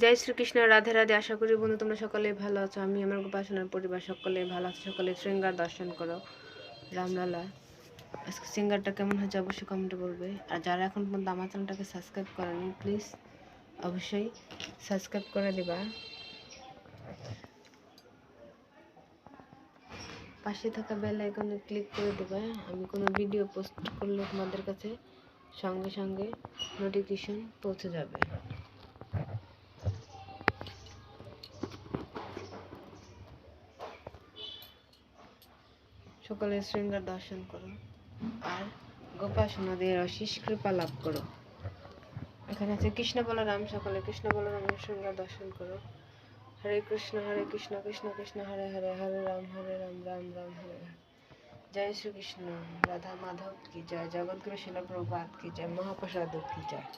জয় শ্রীকৃষ্ণ, রাধে রাধে। আশা করি বন্ধু, তোমরা সকলে ভালো আছো। আমি আমার উপাসনার পরিবার সকলে ভালো আছো। সকলে শৃঙ্গার দর্শন করো। রামলালা আজকে সিঙ্গারটা কেমন হয়েছে অবশ্যই কমেন্টে বলবে। আর যারা এখন পর্যন্ত আমার চ্যানেলটাকে সাবস্ক্রাইব করেনি প্লিজ অবশ্যই সাবস্ক্রাইব করে দিবা। পাশে থাকা বেল আইকনে ক্লিক করে দেবে। আমি কোনো ভিডিও পোস্ট করলে তোমাদের কাছে সঙ্গে সঙ্গে নোটিফিকেশন পৌঁছে যাবে। সকলে শৃঙ্গার দর্শন করো। আর গোপাসনাদের অশেষ কৃপা লাভ করো। এখানে আছে কৃষ্ণ বলরাম, সকলে কৃষ্ণ বলরামের শৃঙ্গার দর্শন করো। হরে কৃষ্ণ হরে কৃষ্ণ কৃষ্ণ কৃষ্ণ, হরে হরে হরে রাম হরে রাম রাম রাম, হরে হরে। জয় শ্রীকৃষ্ণ, রাধা মাধব কি জয় জগৎগুরু শিল প্রভাত কি জয়, মহাপ্রসাদ কি জয়।